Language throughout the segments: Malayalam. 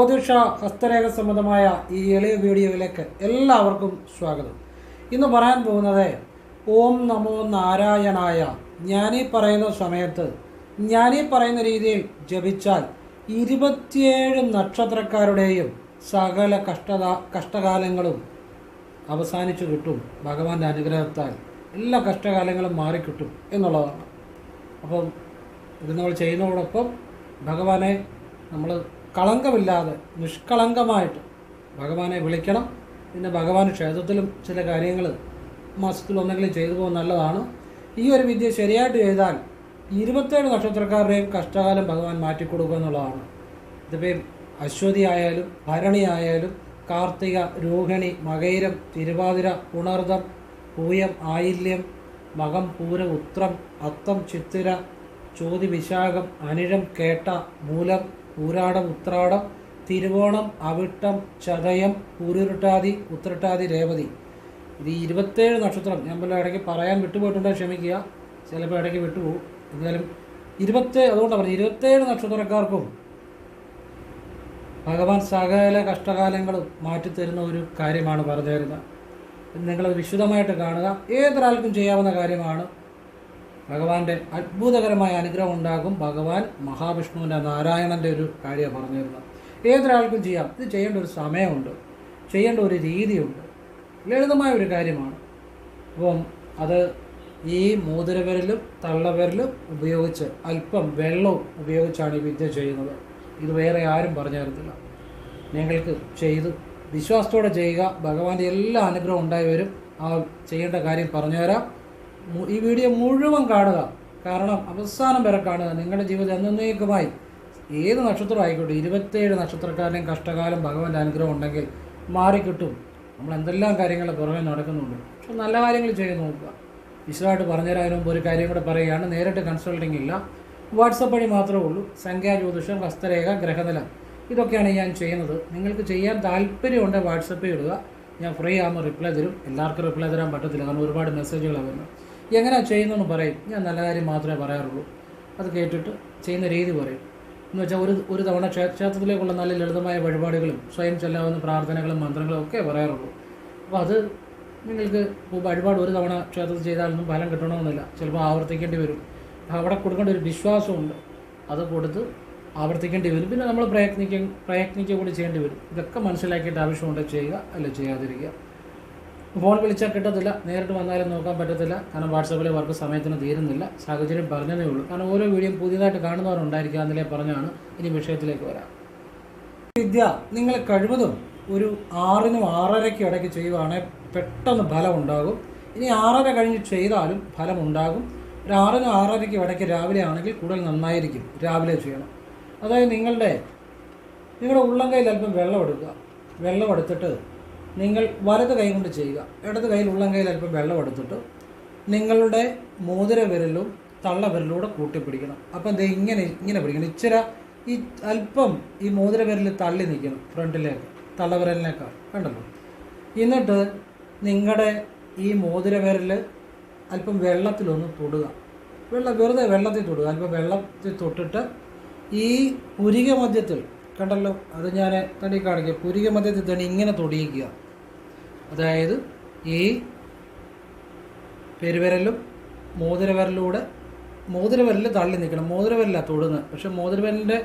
ജ്യോതിഷ ഹസ്തരേഖ സംബന്ധമായ ഈ എളിയ വീഡിയോയിലേക്ക് എല്ലാവർക്കും സ്വാഗതം. ഇന്ന് പറയാൻ പോകുന്നത് ഓം നമോ നാരായണായ ഞാനീ പറയുന്ന സമയത്ത് ഞാനീ പറയുന്ന രീതിയിൽ ജപിച്ചാൽ ഇരുപത്തിയേഴ് നക്ഷത്രക്കാരുടെയും സകല കഷ്ടത കഷ്ടകാലങ്ങളും അവസാനിച്ചു കിട്ടും. ഭഗവാന്റെ അനുഗ്രഹത്താൽ എല്ലാ കഷ്ടകാലങ്ങളും മാറിക്കിട്ടും എന്നുള്ളതാണ്. അപ്പം ഇത് നമ്മൾ ചെയ്യുന്നതോടൊപ്പം ഭഗവാനെ നമ്മൾ കളങ്കമില്ലാതെ നിഷ്കളങ്കമായിട്ട് ഭഗവാനെ വിളിക്കണം. പിന്നെ ഭഗവാൻ ക്ഷേത്രത്തിലും ചില കാര്യങ്ങൾ മാസത്തിൽ ഒന്നെങ്കിലും ചെയ്തു പോകുന്നത് നല്ലതാണ്. ഈ ഒരു വിദ്യ ശരിയായിട്ട് ചെയ്താൽ ഇരുപത്തേഴ് നക്ഷത്രക്കാരുടെയും കഷ്ടകാലം ഭഗവാൻ മാറ്റിക്കൊടുക്കുക എന്നുള്ളതാണ്. ഇതിപ്പോൾ അശ്വതി ആയാലും ഭരണി ആയാലും കാർത്തിക രോഹിണി മകൈരം തിരുവാതിര ഉണർദം പൂയം ആയില്യം മകം പൂര ഉത്രം അത്തം ചിത്തിര ചോതി വിശാഖം അനിഴം കേട്ട മൂലം പൂരാടം ഉത്രാടം തിരുവോണം അവിട്ടം ചതയം പൂരുരുട്ടാതി ഉത്രട്ടാതി രേവതി. ഇത് ഇരുപത്തേഴ് നക്ഷത്രം. ഞാൻ പല ഇടയ്ക്ക് പറയാൻ വിട്ടുപോയിട്ടുണ്ടെങ്കിൽ ക്ഷമിക്കുക. ചിലപ്പോൾ ഇടയ്ക്ക് വിട്ടുപോകും. എന്തായാലും ഇരുപത്തേ അതുകൊണ്ടാണ് പറഞ്ഞത് ഇരുപത്തേഴ് നക്ഷത്രക്കാർക്കും ഭഗവാൻ സകല കഷ്ടകാലങ്ങളും മാറ്റിത്തരുന്ന ഒരു കാര്യമാണ് പറഞ്ഞു തരുന്നത് നിങ്ങളത് വിശുദ്ധമായിട്ട് കാണുക. ഏതൊരാൾക്കും ചെയ്യാവുന്ന കാര്യമാണ്. ഭഗവാന്റെ അത്ഭുതകരമായ അനുഗ്രഹം ഉണ്ടാകും. ഭഗവാൻ മഹാവിഷ്ണുവിന്റെ നാരായണന്റെ ഒരു കാര്യമാണ് പറഞ്ഞു തരുന്നത് ഏതൊരാൾക്കും ചെയ്യാം. ഇത് ചെയ്യേണ്ട ഒരു സമയമുണ്ട്. ചെയ്യേണ്ട ഒരു രീതിയുണ്ട്. ലളിതമായ ഒരു കാര്യമാണ്. അപ്പം അത് ഈ മോതിരവിരലും തള്ളവിരലും ഉപയോഗിച്ച് അല്പം വെള്ളവും ഉപയോഗിച്ചാണ് ഈ വിദ്യ ചെയ്യുന്നത്. ഇത് വേറെ ആരും പറഞ്ഞു തരത്തില്ല നിങ്ങൾക്ക് ചെയ്തു വിശ്വാസത്തോടെ ചെയ്യുക. ഭഗവാന്റെ എല്ലാ അനുഗ്രഹം ഉണ്ടായി വരും. ആ ചെയ്യേണ്ട കാര്യം പറഞ്ഞുതരാം. ഈ വീഡിയോ മുഴുവൻ കാണുക. കാരണം അവസാനം വരെ കാണുക. നിങ്ങളുടെ ജീവിതം എന്നേക്കുമായി ഏത് നക്ഷത്രം ആയിക്കോട്ടെ ഇരുപത്തേഴ് നക്ഷത്രക്കാരനെയും കഷ്ടകാലം ഭഗവാന്റെ അനുഗ്രഹം ഉണ്ടെങ്കിൽ മാറിക്കിട്ടും. നമ്മൾ എന്തെല്ലാം കാര്യങ്ങൾ പുറമെ നടക്കുന്നുണ്ട്. പക്ഷെ നല്ല കാര്യങ്ങൾ ചെയ്ത് നോക്കുക. വിശദമായിട്ട് പറഞ്ഞുതരാനും മുമ്പ് ഒരു കാര്യം കൂടെ പറയുകയാണ്. നേരിട്ട് കൺസൾട്ടിംഗ് ഇല്ല. വാട്സപ്പ് വഴി മാത്രമേ ഉള്ളൂ. സംഖ്യാ ജ്യോതിഷം ഹസ്തരേഖ ഗ്രഹനില. ഇതൊക്കെയാണ് ഞാൻ ചെയ്യുന്നത്. നിങ്ങൾക്ക് ചെയ്യാൻ താല്പര്യമുണ്ടെങ്കിൽ വാട്സപ്പിൽ ഇടുക. ഞാൻ ഫ്രീ ആകുമ്പോൾ റിപ്ലൈ തരും. എല്ലാവർക്കും റിപ്ലൈ തരാൻ പറ്റത്തില്ല. കാരണം ഒരുപാട് മെസ്സേജുകളാണ് വരുന്നത്. എങ്ങനെയാണ് ചെയ്യുന്നതെന്ന് പറയും. ഞാൻ നല്ല കാര്യം മാത്രമേ പറയാറുള്ളൂ. അത് കേട്ടിട്ട് ചെയ്യുന്ന രീതി പറയും. എന്ന് വെച്ചാൽ ഒരു ഒരു തവണ ക്ഷേ- ക്ഷേത്രത്തിലേക്കുള്ള നല്ല ലളിതമായ വഴിപാടുകളും സ്വയം ചെല്ലാവുന്ന പ്രാർത്ഥനകളും മന്ത്രങ്ങളും ഒക്കെ പറയാറുള്ളൂ. അപ്പോൾ അത് നിങ്ങൾക്ക് വഴിപാട് ഒരു തവണ ക്ഷേത്രത്തിൽ ചെയ്താലൊന്നും ഫലം കിട്ടണമെന്നില്ല. ചിലപ്പോൾ ആവർത്തിക്കേണ്ടി വരും. അവിടെ കൊടുക്കേണ്ട ഒരു വിശ്വാസമുണ്ട്. അത് കൊടുത്ത് ആവർത്തിക്കേണ്ടി വരും. പിന്നെ നമ്മൾ പ്രയത്നിക്കും പ്രയത്നിക്കുക കൂടി ചെയ്യേണ്ടി വരും. ഇതൊക്കെ മനസ്സിലാക്കിയിട്ട് ആവശ്യമുണ്ട് ചെയ്യുക. അല്ല ചെയ്യാതിരിക്കുക. ഫോൺ വിളിച്ചാൽ കിട്ടത്തില്ല. നേരിട്ട് വന്നാലും നോക്കാൻ പറ്റത്തില്ല. കാരണം വാട്സാപ്പിലെ വർക്ക് സമയത്തിന് തീരുന്നില്ല. സാഹചര്യം പറഞ്ഞതേ ഉള്ളൂ. കാരണം ഓരോ വീഡിയോയും പുതിയതായിട്ട് കാണുന്നവരുണ്ടായിരിക്കുക അതിലെ പറഞ്ഞാണ് ഇനി വിഷയത്തിലേക്ക് വരാം. വിദ്യ നിങ്ങൾ കഴിവതും ഒരു ആറിനും ആറരയ്ക്കും ഇടയ്ക്ക് ചെയ്യുവാണെങ്കിൽ പെട്ടെന്ന് ഫലം ഉണ്ടാകും ഇനി ആറര കഴിഞ്ഞ് ചെയ്താലും ഫലം ഉണ്ടാകും ഒരു ആറിനും ആറരയ്ക്കും ഇടയ്ക്ക് രാവിലെ ആണെങ്കിൽ കൂടുതൽ നന്നായിരിക്കും. രാവിലെ ചെയ്യണം. അതായത് നിങ്ങളുടെ നിങ്ങളുടെ ഉള്ളം കയ്യിൽ അല്പം വെള്ളം എടുക്കുക. വെള്ളം എടുത്തിട്ട് നിങ്ങൾ വലത് കൈ കൊണ്ട് ചെയ്യുക. ഇടത് കയ്യിൽ ഉള്ളം കയ്യിൽ അല്പം വെള്ളം എടുത്തിട്ട് നിങ്ങളുടെ മോതിര വിരലും തള്ള വിരലൂടെ കൂട്ടിപ്പിടിക്കണം അപ്പം ദേ ഇങ്ങനെ ഇങ്ങനെ പിടിക്കണം. ഇച്ചിര ഈ അല്പം ഈ മോതിര വിരൽ തള്ളി നിൽക്കണം ഫ്രണ്ടിലേക്ക് തള്ള വിരലിനേക്കാൾ. കണ്ടല്ലോ? എന്നിട്ട് നിങ്ങളുടെ ഈ മോതിര വിരൽ അല്പം വെള്ളത്തിലൊന്ന് തൊടുക. വെള്ളം വെറുതെ വെള്ളത്തിൽ തൊടുക. അല്പം വെള്ളത്തിൽ തൊട്ടിട്ട് ഈ പുരിക മധ്യത്തിൽ കണ്ടല്ലോ അത് ഞാൻ തടി കാണിക്കുക പുരിക മധ്യത്തിൽ തന്നെ ഇങ്ങനെ തൊടിയിക്കുക. അതായത് ഈ പെരുവിരലും മോതിരവിരലൂടെ മോതിരവിരൽ തള്ളി നിൽക്കണം. മോതിരവിരല തൊടുന്നത് പക്ഷെ മോതിരവിരലിന്റെ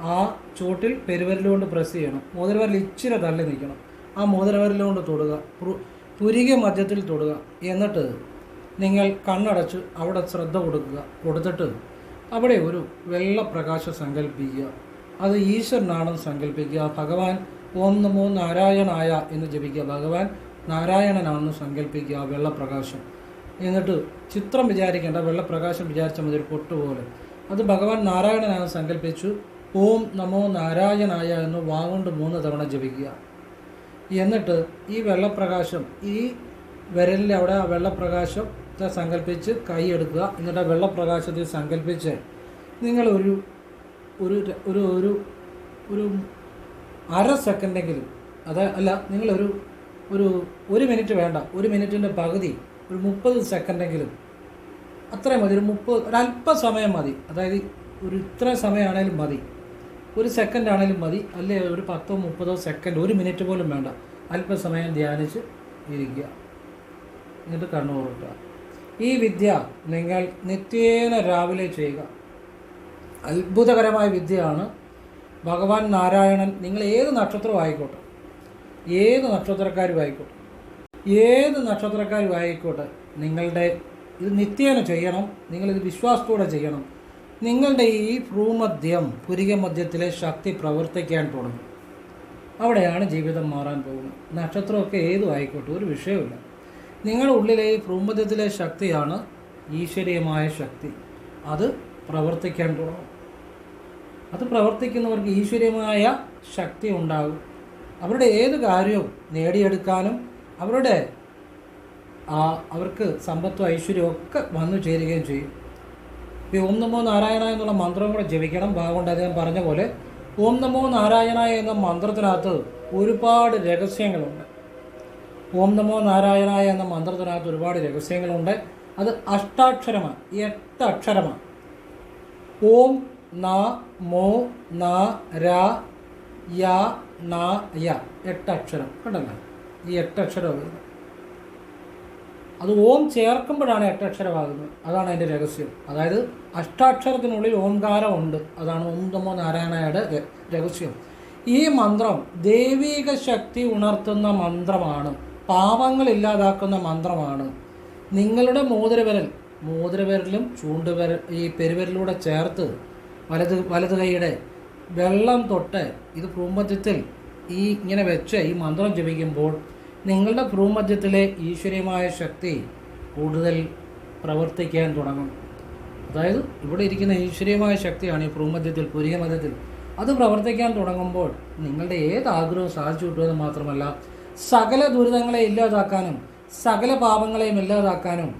ആ ചൂട്ടിൽ പെരുവിരൽ പ്രസ് ചെയ്യണം. മോതിരവിരൽ ഇച്ചിരി തള്ളി നിൽക്കണം. ആ മോതിരവിരൽ കൊണ്ട് തൊടുക. പുരിക മധ്യത്തിൽ തൊടുക. എന്നിട്ട് നിങ്ങൾ കണ്ണടച്ച് അവിടെ ശ്രദ്ധ കൊടുക്കുക. കൊടുത്തിട്ട് അവിടെ ഒരു വെള്ളപ്രകാശം സങ്കല്പിക്കുക. അത് ഈശ്വരനാണെന്ന് സങ്കല്പിക്കുക. ഭഗവാൻ ഓം നമോ നാരായണായ എന്ന് ജപിക്കുക. ഭഗവാൻ നാരായണനാണെന്ന് സങ്കല്പിക്കുക. വെള്ളപ്രകാശം. എന്നിട്ട് ചിത്രം വിചാരിക്കേണ്ട വെള്ളപ്രകാശം വിചാരിച്ച മതി ഒരു പൊട്ടുപോലെ അത് ഭഗവാൻ നാരായണനാണെന്ന് സങ്കല്പിച്ചു. ഓം നമോ നാരായണായ എന്ന് വാഗുണ്ട് മൂന്ന് തവണ ജപിക്കുക. എന്നിട്ട് ഈ വെള്ളപ്രകാശം ഈ വിരലിന്റെ അവിടെ ആ വെള്ളപ്രകാശത്തെ സങ്കല്പിച്ച് കൈ എടുക്കുക. എന്നിട്ട് ആ വെള്ളപ്രകാശത്തിൽ സങ്കല്പിച്ച് നിങ്ങൾ ഒരു ഒരു ഒരു ഒരു അര സെക്കൻഡെങ്കിലും അത് അല്ല നിങ്ങളൊരു ഒരു ഒരു മിനിറ്റ് വേണ്ട ഒരു മിനിറ്റിന്റെ പകുതി ഒരു മുപ്പത് സെക്കൻഡെങ്കിലും അത്രയും മതി ഒരു മുപ്പത് ഒരല്പസമയം മതി. അതായത് ഒരു ഇത്ര സമയമാണേലും മതി. ഒരു സെക്കൻഡ് ആണേലും മതി അല്ലെ ഒരു പത്തോ മുപ്പതോ സെക്കൻഡ് ഒരു മിനിറ്റ് പോലും വേണ്ട. അല്പസമയം ധ്യാനിച്ച് ഇരിക്കുക. എന്നിട്ട് കണ്ണു കൊടുക്കുക ഈ വിദ്യ നിങ്ങൾ നിത്യേന രാവിലെ ചെയ്യുക. അത്ഭുതകരമായ വിദ്യയാണ്. ഭഗവാൻ നാരായണൻ നിങ്ങൾ ഏത് നക്ഷത്രവും ആയിക്കോട്ടെ. ഏത് നക്ഷത്രക്കാരും ആയിക്കോട്ടെ. ഏത് നക്ഷത്രക്കാരും ആയിക്കോട്ടെ. നിങ്ങളുടെ ഇത് നിത്യേന ചെയ്യണം. നിങ്ങളിത് വിശ്വാസത്തോടെ ചെയ്യണം. നിങ്ങളുടെ ഈ ഭ്രൂമധ്യം പുരിക മധ്യത്തിലെ ശക്തി പ്രവർത്തിക്കാൻ തുടങ്ങും. അവിടെയാണ് ജീവിതം മാറാൻ പോകുന്നത്. നക്ഷത്രമൊക്കെ ഏതും ആയിക്കോട്ടെ ഒരു വിഷയമില്ല നിങ്ങളുടെ ഉള്ളിലെ ഈ ഭ്രൂമധ്യത്തിലെ ശക്തിയാണ് ഈശ്വരീയമായ ശക്തി. അത് പ്രവർത്തിക്കാൻ തുടങ്ങും. അത് പ്രവർത്തിക്കുന്നവർക്ക് ഈശ്വര്യമായ ശക്തി ഉണ്ടാകും. അവരുടെ ഏത് കാര്യവും നേടിയെടുക്കാനും അവരുടെ ആ അവർക്ക് സമ്പത്തും ഐശ്വര്യവും ഒക്കെ വന്നു ചേരുകയും ചെയ്യും. ഈ ഓം നമോ നാരായണ എന്നുള്ള മന്ത്രം കൂടെ ജപിക്കണം. ഭാഗമുണ്ട് അദ്ദേഹം പറഞ്ഞ പോലെ ഓം നമോ നാരായണ എന്ന മന്ത്രത്തിനകത്ത് ഒരുപാട് രഹസ്യങ്ങളുണ്ട്. ഓം നമോ നാരായണ എന്ന മന്ത്രത്തിനകത്ത് ഒരുപാട് രഹസ്യങ്ങളുണ്ട്. അത് അഷ്ടാക്ഷരമാണ്. എട്ട് അക്ഷരമാണ്. ഓം ന മോ ന ര യ ന യ. അക്ഷരം. കണ്ടല്ലോ? ഈ എട്ട് അത് ഓം ചേർക്കുമ്പോഴാണ് എട്ടക്ഷരമാകുന്നത് അതാണ് അതിന്റെ രഹസ്യം. അതായത് അഷ്ടാക്ഷരത്തിനുള്ളിൽ ഓംകാരം ഉണ്ട്. അതാണ് ഓം നമോ നാരായണയുടെ രഹസ്യം. ഈ മന്ത്രം ദൈവീക ശക്തി ഉണർത്തുന്ന മന്ത്രമാണ്. പാപങ്ങൾ ഇല്ലാതാക്കുന്ന മന്ത്രമാണ്. നിങ്ങളുടെ മോതിരവിരൽ മോതിരവിരലും ചൂണ്ടുവിരൽ ഈ പെരുവിരലൂടെ ചേർത്ത് വലത് വലത് കൈയുടെ വെള്ളം തൊട്ട് ഇത് ഭ്രൂമധ്യത്തിൽ ഈ ഇങ്ങനെ വെച്ച് ഈ മന്ത്രം ജപിക്കുമ്പോൾ നിങ്ങളുടെ ഭ്രൂമധ്യത്തിലെ ഈശ്വരീയമായ ശക്തി കൂടുതൽ പ്രവർത്തിക്കാൻ തുടങ്ങും. അതായത് ഇവിടെ ഇരിക്കുന്ന ഈശ്വരീയമായ ശക്തിയാണ് ഈ ഭ്രൂമധ്യത്തിൽ പുരിക മധ്യത്തിൽ. അത് പ്രവർത്തിക്കാൻ തുടങ്ങുമ്പോൾ നിങ്ങളുടെ ഏത് ആഗ്രഹവും സാധിച്ചു കിട്ടുമെന്ന് മാത്രമല്ല സകല ദുരിതങ്ങളെ ഇല്ലാതാക്കാനും സകല പാപങ്ങളെയും ഇല്ലാതാക്കാനും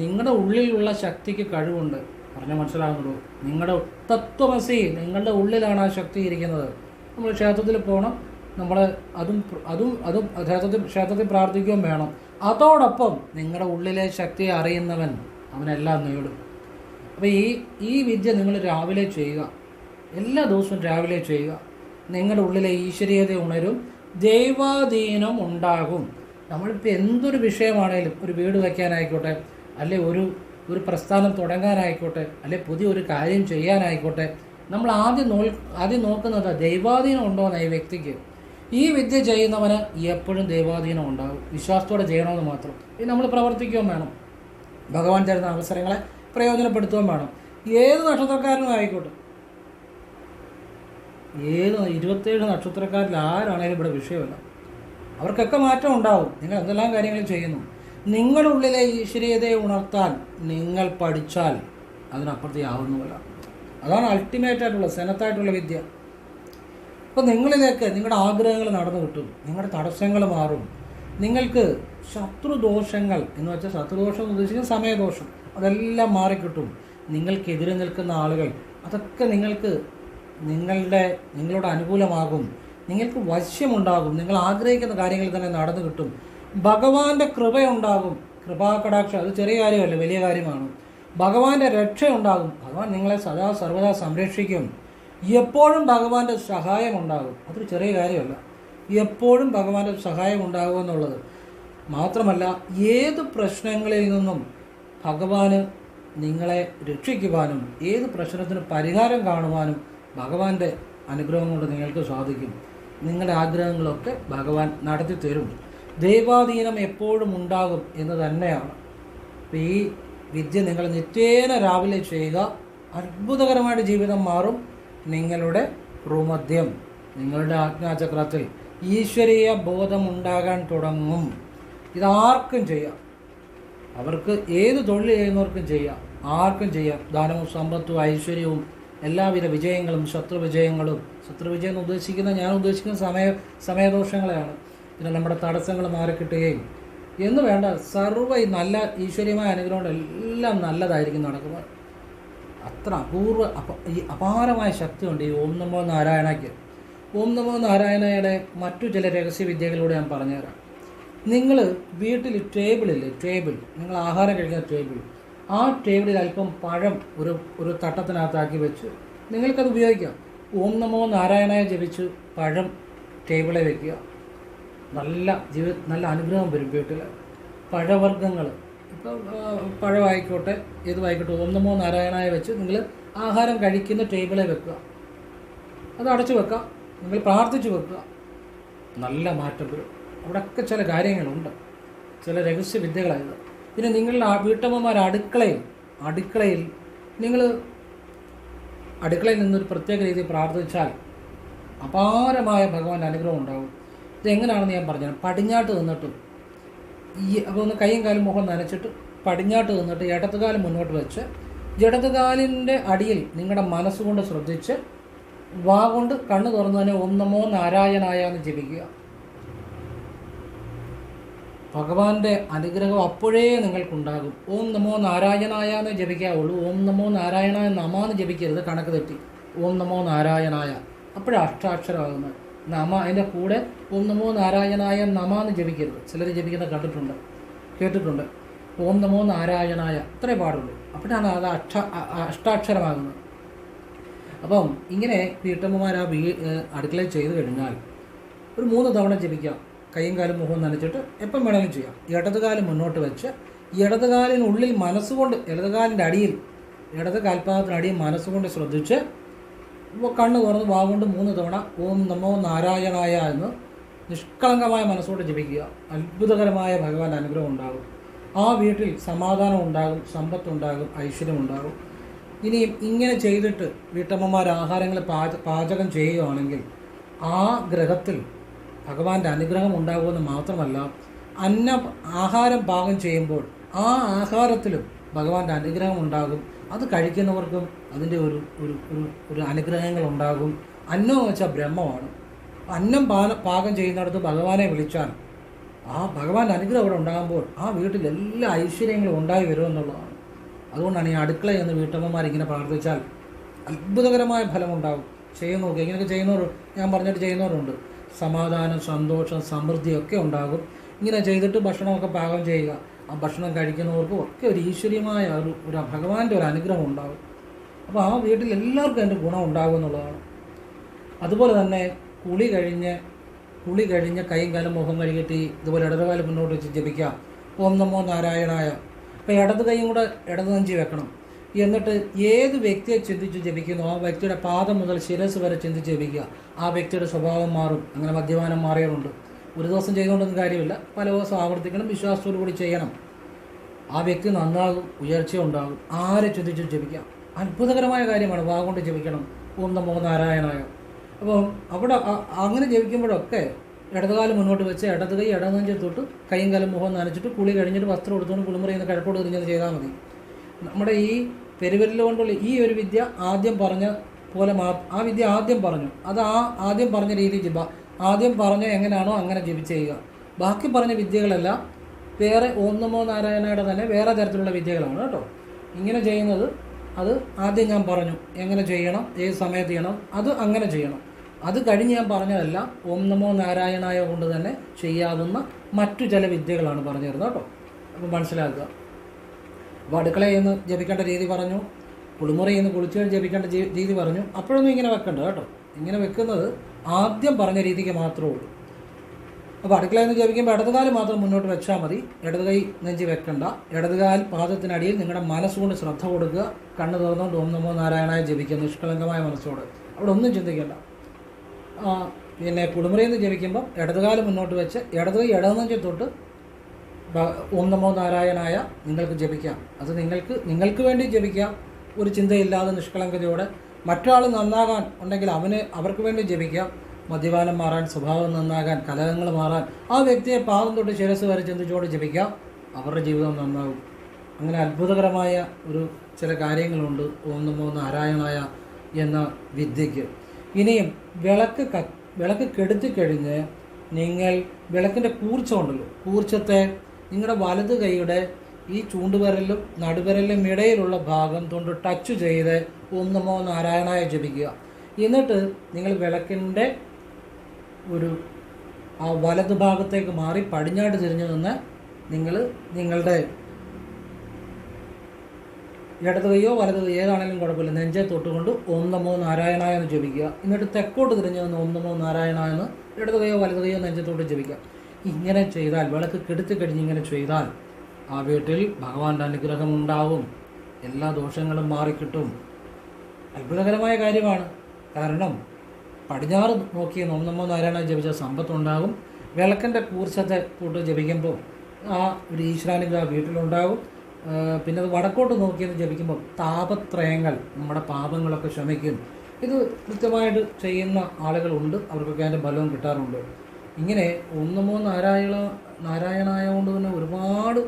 നിങ്ങളുടെ ഉള്ളിലുള്ള ശക്തിക്ക് കഴിവുണ്ട്. പറഞ്ഞാൽ മനസ്സിലാകുന്നുള്ളൂ നിങ്ങളുടെ തത്വമസി നിങ്ങളുടെ ഉള്ളിലാണ് ആ ശക്തി ഇരിക്കുന്നത്. നമ്മൾ ക്ഷേത്രത്തിൽ പോകണം നമ്മൾ അതും അതും അതും ക്ഷേത്രത്തിൽ ക്ഷേത്രത്തിൽ പ്രാർത്ഥിക്കുകയും വേണം. അതോടൊപ്പം നിങ്ങളുടെ ഉള്ളിലെ ശക്തിയെ അറിയുന്നവൻ അവനെല്ലാം നേടും. അപ്പോൾ ഈ ഈ വിദ്യ നിങ്ങൾ രാവിലെ ചെയ്യുക. എല്ലാ ദിവസവും രാവിലെ ചെയ്യുക. നിങ്ങളുടെ ഉള്ളിലെ ഈശ്വരീയത ഉണരും ദൈവാധീനം ഉണ്ടാകും. നമ്മളിപ്പോൾ എന്തൊരു വിഷയമാണേലും ഒരു വീട് വയ്ക്കാനായിക്കോട്ടെ അല്ലെ ഒരു ഒരു പ്രസ്ഥാനം തുടങ്ങാനായിക്കോട്ടെ അല്ലെ പുതിയൊരു കാര്യം ചെയ്യാനായിക്കോട്ടെ നമ്മൾ ആദ്യം നോ ആദ്യം നോക്കുന്നത് ദൈവാധീനം ഉണ്ടോ എന്ന് ഈ വ്യക്തിക്ക്. ഈ വിദ്യ ചെയ്യുന്നവന് എപ്പോഴും ദൈവാധീനം ഉണ്ടാകും. വിശ്വാസത്തോടെ ചെയ്യണമെന്ന് മാത്രം. ഇത് നമ്മൾ പ്രവർത്തിക്കുകയും വേണം. ഭഗവാൻ തരുന്ന അവസരങ്ങളെ പ്രയോജനപ്പെടുത്തുകയും വേണം. ഏത് നക്ഷത്രക്കാരനും ആയിക്കോട്ടെ ഏത് ഇരുപത്തേഴ് നക്ഷത്രക്കാരിൽ ആരാണേലും ഇവിടെ വിഷയമല്ല. അവർക്കൊക്കെ മാറ്റം ഉണ്ടാവും. നിങ്ങൾ എന്തെല്ലാം കാര്യങ്ങളും ചെയ്യുന്നു? നിങ്ങളുടെ ഉള്ളിലെ ഈശ്വരീയതയെ ഉണർത്താൻ നിങ്ങൾ പഠിച്ചാൽ അതിനപ്പുറത്തേയാവുന്നുമില്ല അതാണ് അൾട്ടിമേറ്റ് ആയിട്ടുള്ള സെനത്തായിട്ടുള്ള വിദ്യ. അപ്പോൾ നിങ്ങളിലേക്ക് നിങ്ങളുടെ ആഗ്രഹങ്ങൾ നടന്നു കിട്ടും നിങ്ങളുടെ തടസ്സങ്ങൾ മാറും. നിങ്ങൾക്ക് ശത്രുദോഷങ്ങൾ എന്ന് വെച്ചാൽ ശത്രുദോഷം എന്ന് ഉദ്ദേശിക്കുന്ന സമയദോഷം. അതെല്ലാം മാറിക്കിട്ടും. നിങ്ങൾക്കെതിരെ നിൽക്കുന്ന ആളുകൾ അതൊക്കെ നിങ്ങൾക്ക് നിങ്ങളുടെ നിങ്ങളോട് അനുകൂലമാകും. നിങ്ങൾക്ക് വശ്യമുണ്ടാകും. നിങ്ങൾ ആഗ്രഹിക്കുന്ന കാര്യങ്ങൾ തന്നെ നടന്നു കിട്ടും. ഭഗവാന്റെ കൃപയുണ്ടാകും. കൃപാകടാക്ഷം അത് ചെറിയ കാര്യമല്ല വലിയ കാര്യമാണ്. ഭഗവാന്റെ രക്ഷയുണ്ടാകും. ഭഗവാൻ നിങ്ങളെ സദാ സർവദാ സംരക്ഷിക്കും. എപ്പോഴും ഭഗവാന്റെ സഹായം ഉണ്ടാകും. അതൊരു ചെറിയ കാര്യമല്ല. എപ്പോഴും ഭഗവാന്റെ സഹായം ഉണ്ടാകും എന്നുള്ളത് മാത്രമല്ല ഏത് പ്രശ്നങ്ങളിൽ നിന്നും ഭഗവാന് നിങ്ങളെ രക്ഷിക്കുവാനും ഏത് പ്രശ്നത്തിന് പരിഹാരം കാണുവാനും ഭഗവാന്റെ അനുഗ്രഹം കൊണ്ട് നിങ്ങൾക്ക് സാധിക്കും. നിങ്ങളുടെ ആഗ്രഹങ്ങളൊക്കെ ഭഗവാൻ നടത്തി തരും ദൈവാധീനം എപ്പോഴും ഉണ്ടാകും എന്ന് തന്നെയാണ്. അപ്പോൾ ഈ വിദ്യ നിങ്ങൾ നിത്യേന രാവിലെ ചെയ്യുക. അത്ഭുതകരമായിട്ട് ജീവിതം മാറും നിങ്ങളുടെ ഭ്രൂമധ്യം നിങ്ങളുടെ ആജ്ഞാചക്രത്തിൽ ഈശ്വരീയ ബോധം ഉണ്ടാകാൻ തുടങ്ങും. ഇതാർക്കും ചെയ്യാം. അവർക്ക് ഏത് തൊഴിൽ ചെയ്യുന്നവർക്കും ചെയ്യാം. ആർക്കും ചെയ്യാം. ദാനവും സമ്പത്തും ഐശ്വര്യവും എല്ലാവിധ വിജയങ്ങളും ശത്രുവിജയങ്ങളും. വിജയങ്ങളും ശത്രു വിജയം എന്ന് ഉദ്ദേശിക്കുന്ന ഞാൻ ഉദ്ദേശിക്കുന്ന സമയ സമയദോഷങ്ങളെയാണ്. പിന്നെ നമ്മുടെ തടസ്സങ്ങൾ മാറിക്കിട്ടുകയും. എന്ന് വേണ്ട സർവ നല്ല ഈശ്വര്യമായ അനുഗ്രഹം എല്ലാം നല്ലതായിരിക്കും നടക്കുന്നത് അത്ര അപൂർവ അപ ഈ അപാരമായ ശക്തിയുണ്ട് ഈ ഓം നമോ നാരായണയ്ക്ക് ഓം നമോ നാരായണയുടെ മറ്റു ചില രഹസ്യവിദ്യകളിലൂടെ ഞാൻ പറഞ്ഞുതരാം. നിങ്ങൾ വീട്ടിൽ ടേബിളില്ലേ ടേബിൾ നിങ്ങൾ ആഹാരം കഴിക്കുന്ന ടേബിൾ ആ ടേബിളിൽ അല്പം പഴം ഒരു ഒരു തട്ടത്തിനകത്താക്കി വെച്ച് നിങ്ങൾക്കത് ഉപയോഗിക്കാം. ഓം നമോ നാരായണയെ ജപിച്ച് പഴം ടേബിളിൽ വെക്കുക. നല്ല ജീവി നല്ല അനുഗ്രഹം വരും വീട്ടിൽ. പഴവർഗങ്ങൾ. ഇപ്പം പഴമായിക്കോട്ടെ ഏതുമായിക്കോട്ടെ ഓം നമോ നാരായണായ വെച്ച് നിങ്ങൾ ആഹാരം കഴിക്കുന്ന ടേബിളെ വെക്കുക. അത് അടച്ചു വെക്കുക. നിങ്ങൾ പ്രാർത്ഥിച്ചു വെക്കുക. നല്ല മാറ്റം വരും. അവിടെയൊക്കെ ചില കാര്യങ്ങളുണ്ട്. ചില രഹസ്യ വിദ്യകളായത്. പിന്നെ നിങ്ങളുടെ വീട്ടമ്മമാർ അടുക്കളയിൽ അടുക്കളയിൽ നിങ്ങൾ അടുക്കളയിൽ നിന്നൊരു പ്രത്യേക രീതിയിൽ പ്രാർത്ഥിച്ചാൽ അപാരമായ ഭഗവാന്റെ അനുഗ്രഹം ഉണ്ടാകും ഇതെങ്ങനെയാണെന്ന് ഞാൻ പറഞ്ഞു പടിഞ്ഞാട്ട് നിന്നിട്ട് ഈ അപ്പോൾ ഒന്ന് കൈയും കാലും മുഖം നനച്ചിട്ട് പടിഞ്ഞാട്ട് നിന്നിട്ട് ഇടത്തുകാലം മുന്നോട്ട് വെച്ച് ജടത്തുകാലിന്റെ അടിയിൽ നിങ്ങളുടെ മനസ്സുകൊണ്ട് ശ്രദ്ധിച്ച് വാ കൊണ്ട് കണ്ണു തുറന്നു തന്നെ നമോ നാരായണായ എന്ന് ജപിക്കുക. ഭഗവാന്റെ അനുഗ്രഹം അപ്പോഴേ നിങ്ങൾക്കുണ്ടാകും. ഓം നമോ നാരായണായ എന്ന് ജപിക്കാവുള്ളൂ. ഓം നമോ നാരായണായ നമാന്ന് ജപിക്കരുത്. കണക്ക് തെറ്റി. ഓം നമോ നാരായണായ. അപ്പോഴാണ് അഷ്ടാക്ഷരമാകുന്നത് നമ അതിന്റെ കൂടെ ഓം നമോ നാരായണായ നമ എന്ന് ജപിക്കരുത്. ചിലർ ജപിക്കുന്ന കണ്ടിട്ടുണ്ട് കേട്ടിട്ടുണ്ട്. ഓം നമോ നാരായണായ. അത്രേ പാടുള്ളൂ. അപ്പോഴാണ് അത് അക്ഷ അഷ്ടാക്ഷരമാകുന്നത്. അപ്പം ഇങ്ങനെ വീട്ടമ്മമാർ ആ വീ അടുക്കളയിൽ ചെയ്തു കഴിഞ്ഞാൽ ഒരു മൂന്ന് തവണ ജപിക്കാം. കൈയും കാലും മുഖവും നനച്ചിട്ട് എപ്പം വേണമെങ്കിലും ചെയ്യാം. ഇടതുകാലം മുന്നോട്ട് വെച്ച് ഇടതുകാലിനുള്ളിൽ മനസ്സുകൊണ്ട് ഇടതുകാലിന്റെ അടിയിൽ ഇടത് കാൽപാദത്തിനടിയിൽ മനസ്സുകൊണ്ട് ശ്രദ്ധിച്ച് കണ്ണ് തുറന്ന് വാഗുകൊണ്ട് മൂന്ന് തവണ ഓം നമോ നാരായണായ എന്ന് നിഷ്കളങ്കമായ മനസ്സോട് ജപിക്കുക. അത്ഭുതകരമായ ഭഗവാന്റെ അനുഗ്രഹം ഉണ്ടാകും. ആ വീട്ടിൽ സമാധാനം ഉണ്ടാകും സമ്പത്തുണ്ടാകും ഐശ്വര്യം ഉണ്ടാകും. ഇനിയും ഇങ്ങനെ ചെയ്തിട്ട് വീട്ടമ്മമാർ ആഹാരങ്ങൾ പാച പാചകം ചെയ്യുകയാണെങ്കിൽ ആ ഗ്രഹത്തിൽ ഭഗവാന്റെ അനുഗ്രഹം ഉണ്ടാകുമെന്ന് മാത്രമല്ല അന്ന ആഹാരം പാകം ചെയ്യുമ്പോൾ ആ ആഹാരത്തിലും ഭഗവാന്റെ അനുഗ്രഹം ഉണ്ടാകും. അത് കഴിക്കുന്നവർക്കും അതിന്റെ ഒരു ഒരു ഒരു അനുഗ്രഹങ്ങൾ ഉണ്ടാകും അന്നം എന്ന് വെച്ചാൽ ബ്രഹ്മമാണ്. അന്നം പാന പാകം ചെയ്യുന്നിടത്ത് ഭഗവാനെ വിളിച്ചാൽ ആ ഭഗവാന്റെ അനുഗ്രഹം അവിടെ ഉണ്ടാകുമ്പോൾ ആ വീട്ടിൽ എല്ലാ ഐശ്വര്യങ്ങളും ഉണ്ടായി വരുമെന്നുള്ളതാണ് അതുകൊണ്ടാണ് ഈ അടുക്കള എന്ന് വീട്ടമ്മമാർ ഇങ്ങനെ പ്രാർത്ഥിച്ചാൽ അത്ഭുതകരമായ ഫലമുണ്ടാകും. ചെയ്യുന്നവർക്ക് ഇങ്ങനെയൊക്കെ ചെയ്യുന്നവർ ഞാൻ പറഞ്ഞിട്ട് ചെയ്യുന്നവരുണ്ട്. സമാധാനം സന്തോഷം സമൃദ്ധിയൊക്കെ ഉണ്ടാകും. ഇങ്ങനെ ചെയ്തിട്ട് ഭക്ഷണമൊക്കെ പാകം ചെയ്യുക. ആ ഭക്ഷണം കഴിക്കുന്നവർക്കും ഒക്കെ ഒരു ഈശ്വര്യമായ ഒരു ഒരു ഭഗവാന്റെ ഒരു അനുഗ്രഹം ഉണ്ടാകും. അപ്പോൾ ആ വീട്ടിൽ എല്ലാവർക്കും അതിന്റെ ഗുണം ഉണ്ടാകും എന്നുള്ളതാണ്. അതുപോലെ തന്നെ കുളി കഴിഞ്ഞ് കുളി കഴിഞ്ഞ് കൈയും കാലും മുഖം കഴുകിയിട്ട് ഇതുപോലെ ഇടതുകാലം മുന്നോട്ട് വെച്ച് ജപിക്കാം ഓം നമോ നാരായണായ. അപ്പോൾ ഇടത് കൈയും കൂടെ ഇടത് നെഞ്ചി വെക്കണം. എന്നിട്ട് ഏത് വ്യക്തിയെ ചിന്തിച്ച് ജപിക്കുന്നു? ആ വ്യക്തിയുടെ പാദം മുതൽ ശിരസ് വരെ ചിന്തിച്ച് ജപിക്കുക. ആ വ്യക്തിയുടെ സ്വഭാവം മാറും. അങ്ങനെ മദ്യപാനം മാറിയതുണ്ട് ഒരു ദിവസം ചെയ്തുകൊണ്ടൊന്നും കാര്യമില്ല. പല ദിവസം ആവർത്തിക്കണം വിശ്വാസത്തോടു കൂടി ചെയ്യണം. ആ വ്യക്തി നന്നാകും ഉയർച്ച ഉണ്ടാകും ആരെ ചിന്തിച്ച് ജപിക്കാം? അത്ഭുതകരമായ കാര്യമാണ് വാഗൊണ്ട് ജപിക്കണം. ഓം നമോ നാരായണായ. അപ്പോൾ അവിടെ അങ്ങനെ ജപിക്കുമ്പോഴൊക്കെ ഇടതുകാൽ മുന്നോട്ട് വെച്ച് ഇടത് കൈ ഇടനെഞ്ചിൽ തൊട്ട് കൈയും കാലും മുഖം നനച്ചിട്ട് കുളി കഴിഞ്ഞിട്ട് വസ്ത്രം എടുത്തുകൊണ്ട് കുളിമുറിയിൽ നിന്ന് കിഴക്കോട്ട് തിരിഞ്ഞത് ചെയ്താൽ മതി. നമ്മുടെ ഈ പെരുവിരൽ കൊണ്ടുള്ള ഈ ഒരു വിദ്യ ആദ്യം പറഞ്ഞ പോലെ മാ ആ വിദ്യ ആദ്യം പറഞ്ഞു. അത് ആ ആദ്യം പറഞ്ഞ രീതി ജപ ആദ്യം പറഞ്ഞ എങ്ങനെയാണോ അങ്ങനെ ജപിച്ച് ചെയ്യുക. ബാക്കി പറഞ്ഞ വിദ്യകളെല്ലാം വേറെ ഓം നമോ നാരായണയുടെ തന്നെ വേറെ തരത്തിലുള്ള വിദ്യകളാണ് കേട്ടോ. ഇങ്ങനെ ചെയ്യുന്നത് അത് ആദ്യം ഞാൻ പറഞ്ഞു എങ്ങനെ ചെയ്യണം ഏത് സമയത്ത് ചെയ്യണം അത് അങ്ങനെ ചെയ്യണം. അത് കഴിഞ്ഞ് ഞാൻ പറഞ്ഞതല്ല ഓം നമോ നാരായണായ കൊണ്ട് തന്നെ ചെയ്യാവുന്ന മറ്റു ചില വിദ്യകളാണ് പറഞ്ഞു തരുന്നത് കേട്ടോ. അപ്പോൾ മനസ്സിലാക്കുക. അപ്പോൾ അടുക്കളയിൽ നിന്ന് ജപിക്കേണ്ട രീതി പറഞ്ഞു കുളിമുറയിൽ നിന്ന് കുളിച്ചു കഴിഞ്ഞ് ജപിക്കേണ്ട രീതി പറഞ്ഞു. അപ്പോഴൊന്നും ഇങ്ങനെ വെക്കണ്ട കേട്ടോ. ഇങ്ങനെ വെക്കുന്നത് ആദ്യം പറഞ്ഞ രീതിക്ക് മാത്രമേ ഉള്ളൂ. അപ്പോൾ അടുക്കളയിൽ നിന്ന് ജപിക്കുമ്പോൾ ഇടതുകാൽ മാത്രം മുന്നോട്ട് വെച്ചാൽ മതി. ഇടത് കൈ നെഞ്ചി വെക്കണ്ട. ഇടതുകാൽ പാദത്തിനടിയിൽ നിങ്ങളുടെ മനസ്സുകൊണ്ട് ശ്രദ്ധ കൊടുക്കുക. കണ്ണ് തുറന്നുകൊണ്ട് ഓം നമോ നാരായണായ ജപിക്കുക നിഷ്കളങ്കമായ മനസ്സോട്. അവിടെ ഒന്നും ചിന്തിക്കേണ്ട. പിന്നെ കുളിമുറിയിൽ നിന്ന് ജപിക്കുമ്പോൾ ഇടതുകാൽ മുന്നോട്ട് വെച്ച് ഇടത് കൈ ഇടനെഞ്ചിൽ തൊട്ട് ഓം നമോ നാരായണായ നിങ്ങൾക്ക് ജപിക്കാം. അത് നിങ്ങൾക്ക് നിങ്ങൾക്ക് വേണ്ടി ജപിക്കാം. ഒരു ചിന്തയില്ലാതെ നിഷ്കളങ്കതയോടെ. മറ്റൊരാൾ നന്നാകാൻ ഉണ്ടെങ്കിൽ അവന് അവർക്ക് വേണ്ടി ജപിക്കാം. മദ്യപാനം മാറാൻ സ്വഭാവം നന്നാകാൻ കലഹങ്ങൾ മാറാൻ ആ വ്യക്തിയെ പാദം തൊട്ട് ശിരസ് വരെ ചിന്തിച്ചുകൊണ്ട് ജപിക്കാം. അവരുടെ ജീവിതം നന്നാകും. അങ്ങനെ അത്ഭുതകരമായ ഒരു ചില കാര്യങ്ങളുണ്ട്. ഓം നമോ നാരായണായ എന്ന വിദ്യയ്ക്ക്. ഇനിയും വിളക്ക് ക വിളക്ക് കെടുത്തിക്കഴിഞ്ഞ് നിങ്ങൾ വിളക്കിന്റെ കൂർച്ച ഉണ്ടല്ലോ. കൂർച്ചത്തെ നിങ്ങളുടെ വലത് കൈയുടെ ഈ ചൂണ്ടുവിരലിലും നടുവിരലിലും ഇടയിലുള്ള ഭാഗം കൊണ്ട് ടച്ച് ചെയ്ത് ഓം നമോ നാരായണായ ജപിക്കുക. എന്നിട്ട് നിങ്ങൾ വിളക്കിന്റെ ഒരു ആ വലത് ഭാഗത്തേക്ക് മാറി പടിഞ്ഞാട്ട് തിരിഞ്ഞു നിന്ന് നിങ്ങൾ നിങ്ങളുടെ ഇടത് കൈയോ വലത് കൈയോ ഏതാണെങ്കിലും കുഴപ്പമില്ല. നെഞ്ചെ തൊട്ടുകൊണ്ട് ഓം നമോ നാരായണ എന്ന് ജപിക്കുക. എന്നിട്ട് തെക്കോട്ട് തിരിഞ്ഞു നിന്ന് ഓം നമോ നാരായണ എന്ന് ഇടത് കൈയോ വലത് കൈയോ നെഞ്ചത്തോട്ട് ജപിക്കുക. ഇങ്ങനെ ചെയ്താൽ വിളക്ക് കെടുത്തി കഴിഞ്ഞ് ഇങ്ങനെ ചെയ്താൽ ആ വീട്ടിൽ ഭഗവാന്റെ അനുഗ്രഹം ഉണ്ടാവും. എല്ലാ ദോഷങ്ങളും മാറിക്കിട്ടും. അത്ഭുതകരമായ കാര്യമാണ്. കാരണം പടിഞ്ഞാറ് നോക്കി നമോ നാരായണ ജപിച്ച സമ്പത്തുണ്ടാകും. വിളക്കിന്റെ കൂർച്ചത്തെ തൊട്ട് ജപിക്കുമ്പോൾ ആ ഒരു ഈശ്വരാനുഗ്രഹ വീട്ടിലുണ്ടാകും. പിന്നെ അത് വടക്കോട്ട് നോക്കിയത് ജപിക്കുമ്പോൾ താപത്രയങ്ങൾ നമ്മുടെ പാപങ്ങളൊക്കെ ശമിക്കും ഇത് കൃത്യമായിട്ട് ചെയ്യുന്ന ആളുകളുണ്ട്. അവർക്കൊക്കെ അതിന്റെ ബലവും കിട്ടാറുണ്ട്. ഇങ്ങനെ ഒന്നുമോ നാരായണ നാരായണായതുകൊണ്ട് തന്നെ ഒരുപാട്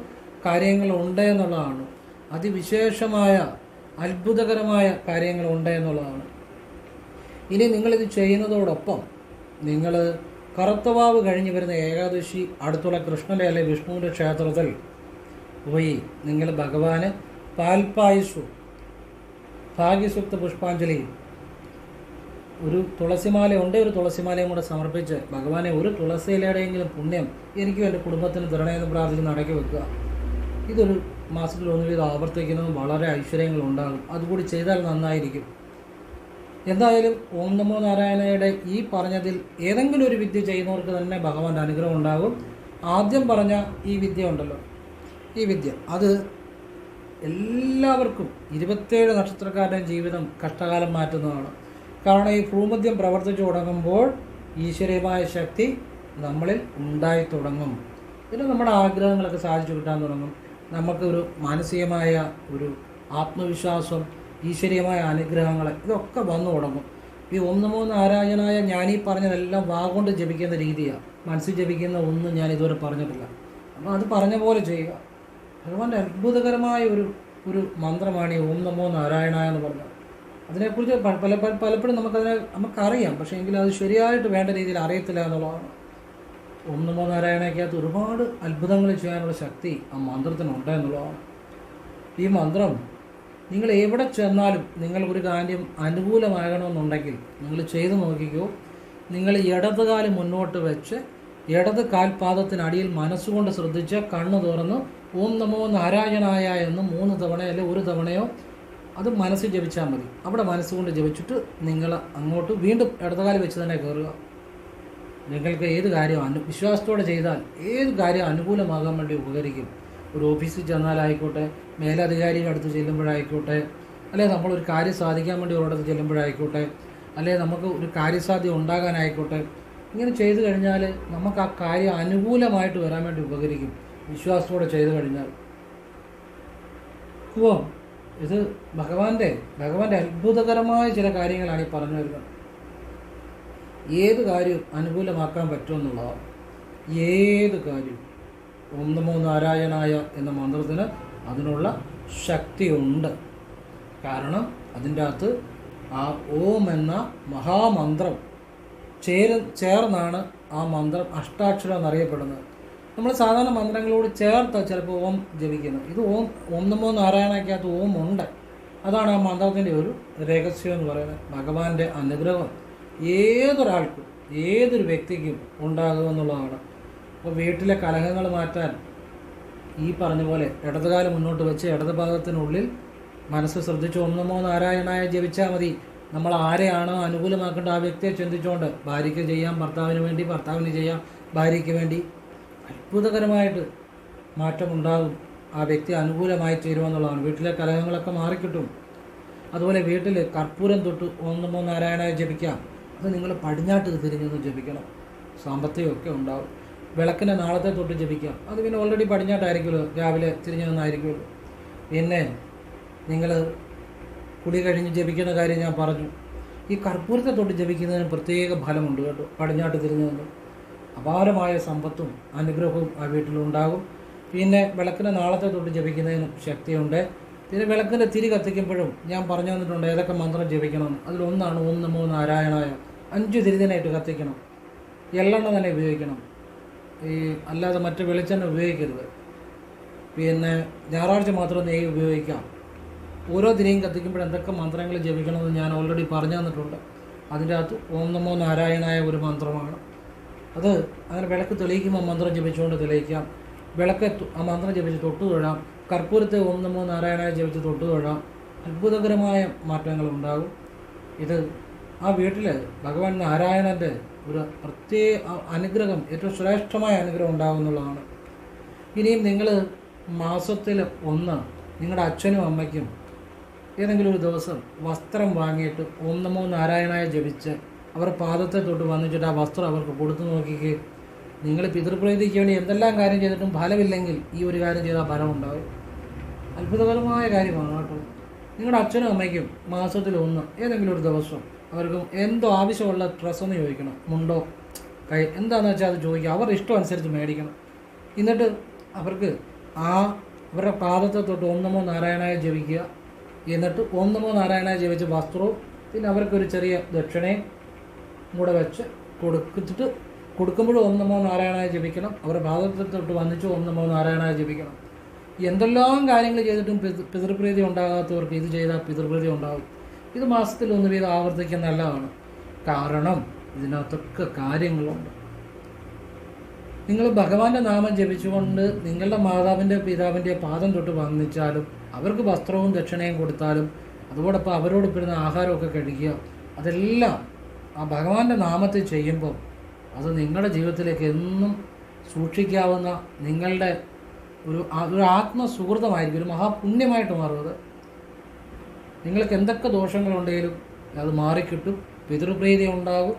കാര്യങ്ങളുണ്ട് എന്നുള്ളതാണ്. അതിവിശേഷമായ അത്ഭുതകരമായ കാര്യങ്ങളുണ്ട് എന്നുള്ളതാണ്. ഇനി നിങ്ങളിത് ചെയ്യുന്നതോടൊപ്പം നിങ്ങൾ കറുത്തവാവ് കഴിഞ്ഞ് വരുന്ന ഏകാദശി അടുത്തുള്ള കൃഷ്ണന്റെ അല്ലെ വിഷ്ണുവിന്റെ ക്ഷേത്രത്തിൽ പോയി നിങ്ങൾ ഭഗവാന് പാൽപായസു ഭാഗ്യസുക്ത പുഷ്പാഞ്ജലി ഒരു തുളസിമാല ഉണ്ട് ഒരു തുളസിമാലയും കൂടെ സമർപ്പിച്ച് ഭഗവാനെ ഒരു തുളസിയിലയുടെയെങ്കിലും പുണ്യം എനിക്കും എന്റെ കുടുംബത്തിന് തരണേന്ന് പ്രാർത്ഥിച്ച് നടക്കി വെക്കുക. ഇതൊരു മാസത്തിൽ ഇത് ആവർത്തിക്കുന്നതും വളരെ ഐശ്വര്യങ്ങൾ ഉണ്ടാകും. അതുകൂടി ചെയ്താൽ നന്നായിരിക്കും. എന്തായാലും ഓം നമോ നാരായണയുടെ ഈ പറഞ്ഞതിൽ ഏതെങ്കിലും ഒരു വിദ്യ ചെയ്യുന്നവർക്ക് തന്നെ ഭഗവാന്റെ അനുഗ്രഹം ഉണ്ടാകും. ആദ്യം പറഞ്ഞ ഈ വിദ്യ ഉണ്ടല്ലോ. ഈ വിദ്യ. അത് എല്ലാവർക്കും ഇരുപത്തേഴ് നക്ഷത്രക്കാരുടെയും ജീവിതം കഷ്ടകാലം മാറ്റുന്നതാണ്. കാരണം ഈ ഭൂമദ്യം പ്രവർത്തിച്ചു തുടങ്ങുമ്പോൾ ഈശ്വരീയമായ ശക്തി നമ്മളിൽ ഉണ്ടായി തുടങ്ങും. പിന്നെ നമ്മുടെ ആഗ്രഹങ്ങളൊക്കെ സാധിച്ചു കിട്ടാൻ തുടങ്ങും. നമുക്കൊരു മാനസികമായ ഒരു ആത്മവിശ്വാസം ഈശ്വരീയമായ അനുഗ്രഹങ്ങൾ ഇതൊക്കെ വന്നു തുടങ്ങും. ഈ ഓം നമോ നാരായണായ ഞാനീ പറഞ്ഞതെല്ലാം വാഗോണ്ട് ജപിക്കുന്ന രീതിയാണ് മനസ്സിൽ ജപിക്കുന്ന ഒന്നും ഞാൻ ഇതുവരെ പറഞ്ഞിട്ടില്ല. അപ്പോൾ അത് പറഞ്ഞ പോലെ ചെയ്യുക. ഭഗവാന്റെ അത്ഭുതകരമായ ഒരു ഒരു മന്ത്രമാണ് ഈ ഓം നമോ നാരായണ എന്ന് പറഞ്ഞത് അതിനെക്കുറിച്ച് പല പല- പലപ്പോഴും നമുക്കതിനെ നമുക്കറിയാം. പക്ഷേ എങ്കിലും അത് ശരിയായിട്ട് വേണ്ട രീതിയിൽ അറിയത്തില്ല എന്നുള്ളതാണ്. ഓം നമോ നാരായണയ്ക്കകത്ത് ഒരുപാട് അത്ഭുതങ്ങൾ ചെയ്യാനുള്ള ശക്തി ആ മന്ത്രത്തിനുണ്ട് എന്നുള്ളതാണ്. ഈ മന്ത്രം നിങ്ങൾ എവിടെ ചെന്നാലും നിങ്ങൾ ഒരു കാര്യം അനുകൂലമാകണമെന്നുണ്ടെങ്കിൽ നിങ്ങൾ ചെയ്തു നോക്കിക്കോ. നിങ്ങൾ ഇടത് കാൽ മുന്നോട്ട് വെച്ച് ഇടത് കാൽപാദത്തിനടിയിൽ മനസ്സുകൊണ്ട് ശ്രദ്ധിച്ച് കണ്ണു തുറന്ന് ഓം നമോ നാരായണായ എന്ന് മൂന്ന് തവണ അല്ലെങ്കിൽ ഒരു തവണയോ അത് മനസ്സിൽ ജപിച്ചാൽ മതി. അവിടെ മനസ്സുകൊണ്ട് ജപിച്ചിട്ട് നിങ്ങൾ അങ്ങോട്ട് വീണ്ടും ഇടതുകാലം വെച്ച് തന്നെ കയറുക. നിങ്ങൾക്ക് ഏത് കാര്യം അനു വിശ്വാസത്തോടെ ചെയ്താൽ ഏത് കാര്യം അനുകൂലമാകാൻ വേണ്ടി ഉപകരിക്കും? ഒരു ഓഫീസിൽ ചെന്നാലായിക്കോട്ടെ മേലധികാരിയുടെ അടുത്ത് ചെല്ലുമ്പോഴായിക്കോട്ടെ അല്ലെ നമ്മളൊരു കാര്യം സാധിക്കാൻ വേണ്ടി ഒരിടത്ത് ചെല്ലുമ്പോഴായിക്കോട്ടെ അല്ലെ നമുക്ക് ഒരു കാര്യസാധ്യം ഉണ്ടാകാനായിക്കോട്ടെ ഇങ്ങനെ ചെയ്തു കഴിഞ്ഞാൽ നമുക്ക് ആ കാര്യം അനുകൂലമായിട്ട് വരാൻ വേണ്ടി ഉപകരിക്കും. വിശ്വാസത്തോടെ ചെയ്തു കഴിഞ്ഞാൽ. ഓ ഇത് ഭഗവാന്റെ ഭഗവാന്റെ അത്ഭുതകരമായ ചില കാര്യങ്ങളാണ് ഈ പറഞ്ഞു വരുന്നത്. ഏത് കാര്യവും അനുകൂലമാക്കാൻ പറ്റുമെന്നുള്ളതാണ്. ഏത് കാര്യവും ഓം നമോ നാരായണായ എന്ന മന്ത്രത്തിന് അതിനുള്ള ശക്തിയുണ്ട്. കാരണം അതിന്റെ അകത്ത് ആ ഓം എന്ന മഹാമന്ത്രം ചേര ചേർന്നാണ് ആ മന്ത്രം അഷ്ടാക്ഷരം എന്നറിയപ്പെടുന്നത്. നമ്മൾ സാധാരണ മന്ത്രങ്ങളോട് ചേർത്ത് ചിലപ്പോൾ ഓം ജപിക്കുന്നത് ഇത് ഓം ഓം നമോ നാരായണയ്ക്കകത്ത് ഓം ഉണ്ട്. അതാണ് ആ മന്ത്രത്തിന്റെ ഒരു രഹസ്യം എന്ന് പറയുന്നത്. ഭഗവാന്റെ അനുഗ്രഹം ഏതൊരാൾക്കും ഏതൊരു വ്യക്തിക്കും ഉണ്ടാകുമെന്നുള്ളതാണ് അപ്പോൾ വീട്ടിലെ കലഹങ്ങൾ മാറ്റാൻ ഈ പറഞ്ഞ പോലെ ഇടതുകാലം മുന്നോട്ട് വെച്ച് ഇടത് ഭാഗത്തിനുള്ളിൽ മനസ്സ് ശ്രദ്ധിച്ച് ഓം നമോ നാരായണായ ജപിച്ചാൽ മതി. നമ്മൾ ആരെയാണോ അനുകൂലമാക്കേണ്ട ആ വ്യക്തിയെ ചിന്തിച്ചുകൊണ്ട് ഭാര്യയ്ക്ക് ചെയ്യാം ഭർത്താവിന് വേണ്ടി ഭർത്താവിന് ചെയ്യാം ഭാര്യയ്ക്ക് വേണ്ടി അത്ഭുതകരമായിട്ട് മാറ്റമുണ്ടാകും. ആ വ്യക്തി അനുകൂലമായി ചേരുമെന്നുള്ളതാണ്. വീട്ടിലെ കലഹങ്ങളൊക്കെ മാറിക്കിട്ടും. അതുപോലെ വീട്ടിൽ കർപ്പൂരം തൊട്ട് ഓം നമോ നാരായണായ ജപിക്കാം. അത് നിങ്ങൾ പടിഞ്ഞാട്ട് തിരിഞ്ഞൊന്ന് ജപിക്കണം. സാമ്പത്തികമൊക്കെ ഉണ്ടാവും. വിളക്കിന്റെ നാളത്തെ തൊട്ട് ജപിക്കാം. അത് പിന്നെ ഓൾറെഡി പടിഞ്ഞാട്ടായിരിക്കുമല്ലോ. രാവിലെ തിരിഞ്ഞു വന്നായിരിക്കുമല്ലോ പിന്നെ നിങ്ങൾ കുടി കഴിഞ്ഞ് ജപിക്കുന്ന കാര്യം ഞാൻ പറഞ്ഞു. ഈ കർപ്പൂരത്തെ തൊട്ട് ജപിക്കുന്നതിന് പ്രത്യേക ഫലമുണ്ട് കേട്ടോ. പടിഞ്ഞാട്ട് തിരിഞ്ഞു നിന്ന് അപാരമായ സമ്പത്തും അനുഗ്രഹവും ആ വീട്ടിലുണ്ടാകും പിന്നെ വിളക്കിന്റെ നാളത്തെ തൊട്ട് ജപിക്കുന്നതിനും ശക്തിയുണ്ട്. പിന്നെ വിളക്കിന്റെ തിരി കത്തിക്കുമ്പോഴും ഞാൻ പറഞ്ഞു തന്നിട്ടുണ്ട് ഏതൊക്കെ മന്ത്രം ജപിക്കണമെന്ന് അതിലൊന്നാണ് ഓം നമോ നാരായണായ. അഞ്ച് തിരിതനായിട്ട് കത്തിക്കണം. എള്ളെണ്ണ തന്നെ ഉപയോഗിക്കണം. ഈ അല്ലാതെ മറ്റ് വെളിച്ചെണ്ണ ഉപയോഗിക്കരുത്. പിന്നെ ഞായറാഴ്ച മാത്രം നെയ്യ് ഉപയോഗിക്കാം. ഓരോ ദിനയും കത്തിക്കുമ്പോൾ എന്തൊക്കെ മന്ത്രങ്ങൾ ജപിക്കണമെന്ന് ഞാൻ ഓൾറെഡി പറഞ്ഞു തന്നിട്ടുണ്ട്. അതിന്റെ അകത്ത് ഓം നമോ നാരായണായ ഒരു മന്ത്രമാണ്. അത് അങ്ങനെ വിളക്ക് തെളിയിക്കുമ്പോൾ മന്ത്രം ജപിച്ചുകൊണ്ട് തെളിയിക്കാം. വിളക്ക് ആ മന്ത്രം ജപിച്ച് തൊട്ടു തൊഴാം. കർപ്പൂരത്തെ ഓം നമോ നാരായണായ ജപിച്ച് തൊട്ടു തൊഴാം. അത്ഭുതകരമായ മാറ്റങ്ങൾ ഉണ്ടാകും ഇത് ആ വീട്ടിൽ ഭഗവാൻ നാരായണന്റെ ഒരു പ്രത്യേക അനുഗ്രഹം ഏറ്റവും ശ്രേഷ്ഠമായ അനുഗ്രഹം ഉണ്ടാകും എന്നുള്ളതാണ് ഇനിയും നിങ്ങൾ മാസത്തിൽ ഒന്ന് നിങ്ങളുടെ അച്ഛനും അമ്മയ്ക്കും ഏതെങ്കിലും ഒരു ദിവസം വസ്ത്രം വാങ്ങിയിട്ട് ഓം നമോ നാരായണായ ജപിച്ച് അവർ പാദത്തെ തൊട്ട് വന്നിച്ചിട്ട് ആ വസ്ത്രം അവർക്ക് കൊടുത്തു നോക്കിക്ക്. നിങ്ങൾ പിതൃപ്രീതിക്ക് വേണ്ടി എന്തെല്ലാം കാര്യം ചെയ്തിട്ടും ഫലമില്ലെങ്കിൽ ഈ ഒരു കാര്യം ചെയ്താൽ ഫലം ഉണ്ടാവും അത്ഭുതകരമായ കാര്യമാണ് കേട്ടോ. നിങ്ങളുടെ അച്ഛനും അമ്മയ്ക്കും മാസത്തിൽ ഒന്ന് ഏതെങ്കിലും ഒരു ദിവസം അവർക്ക് എന്തോ ആവശ്യമുള്ള ഡ്രസ്സൊന്ന് ചോദിക്കണം. മുണ്ടോ? കൈ എന്താണെന്ന് വെച്ചാൽ അത് ചോദിക്കുക അവരുടെ ഇഷ്ടം അനുസരിച്ച് മേടിക്കണം. എന്നിട്ട് അവർക്ക് ആ അവരുടെ പാദത്തെ തൊട്ട് ഓം നമോ നാരായണായ ജപിക്കുക. എന്നിട്ട് ഓം നമോ നാരായണായ ജപിച്ച വസ്ത്രവും പിന്നെ അവർക്കൊരു ചെറിയ ദക്ഷിണയും കൂടെ വെച്ച് കൊടുത്തിട്ട് കൊടുക്കുമ്പോഴും ഓം നമോ നാരായണായ ജപിക്കണം. അവരുടെ പാദത്തെ തൊട്ട് വന്നിച്ച് ഓം നമോ നാരായണായ ജപിക്കണം. എന്തെല്ലാം കാര്യങ്ങൾ ചെയ്തിട്ടും പിതൃ- പിതൃപ്രീതി ഉണ്ടാകാത്തവർക്ക് ഇത് ചെയ്താൽ പിതൃപ്രീതി ഉണ്ടാകും. ഇത് മാസത്തിൽ ഒന്ന് വീതം ആവർത്തിക്കാൻ നല്ലതാണ്. കാരണം ഇതിനകത്തൊക്കെ കാര്യങ്ങളുണ്ട്. നിങ്ങൾ ഭഗവാന്റെ നാമം ജപിച്ചുകൊണ്ട് നിങ്ങളുടെ മാതാവിന്റെ പിതാവിന്റെ പാദം തൊട്ട് വന്നിച്ചാലും അവർക്ക് വസ്ത്രവും ദക്ഷിണയും കൊടുത്താലും അതോടൊപ്പം അവരോട് പിടുന്ന ആഹാരമൊക്കെ കഴിക്കുക അതെല്ലാം ആ ഭഗവാന്റെ നാമത്തിൽ ചെയ്യുമ്പോൾ അത് നിങ്ങളുടെ ജീവിതത്തിലേക്ക് എന്നും സൂക്ഷിക്കാവുന്ന നിങ്ങളുടെ ഒരു ഒരു ആത്മസുഹൃതമായിരിക്കും ഒരു മഹാപുണ്യമായിട്ട് മാറും നിങ്ങൾക്ക് എന്തൊക്കെ ദോഷങ്ങളുണ്ടെങ്കിലും അത് മാറിക്കിട്ടും പിതൃപ്രീതി ഉണ്ടാകും.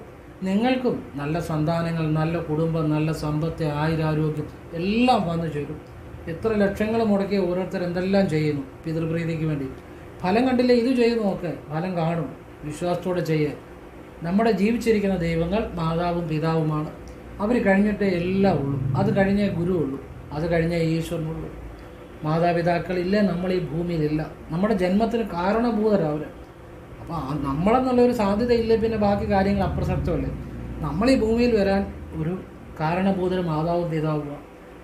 നിങ്ങൾക്കും നല്ല സന്താനങ്ങൾ നല്ല കുടുംബം നല്ല സമ്പത്ത് ആയുരാരോഗ്യം എല്ലാം വന്നു ചേരും. എത്ര ലക്ഷങ്ങൾ മുടക്കി ഓരോരുത്തർ എന്തെല്ലാം ചെയ്യുന്നു പിതൃപ്രീതിക്ക് വേണ്ടി. ഫലം കണ്ടില്ല? ഇത് ചെയ്തു നോക്ക് ഫലം കാണും. വിശ്വാസത്തോടെ ചെയ്യുക നമ്മുടെ ജീവിച്ചിരിക്കുന്ന ദൈവങ്ങൾ മാതാവും പിതാവുമാണ്. അവർ കഴിഞ്ഞിട്ടേ എല്ലാം ഉള്ളൂ. അത് കഴിഞ്ഞേ ഗുരു ഉള്ളൂ അത് കഴിഞ്ഞേ ഈശ്വരനുള്ളൂ. മാതാപിതാക്കളില്ല നമ്മൾ ഈ ഭൂമിയിലില്ല. നമ്മുടെ ജന്മത്തിന് കാരണഭൂതരവർ അപ്പോൾ നമ്മളെന്നുള്ളൊരു സാധ്യത ഇല്ല പിന്നെ ബാക്കി കാര്യങ്ങൾ അപ്രസക്തമല്ലേ? നമ്മൾ ഈ ഭൂമിയിൽ വരാൻ ഒരു കാരണഭൂതര മാതാവും പിതാവുക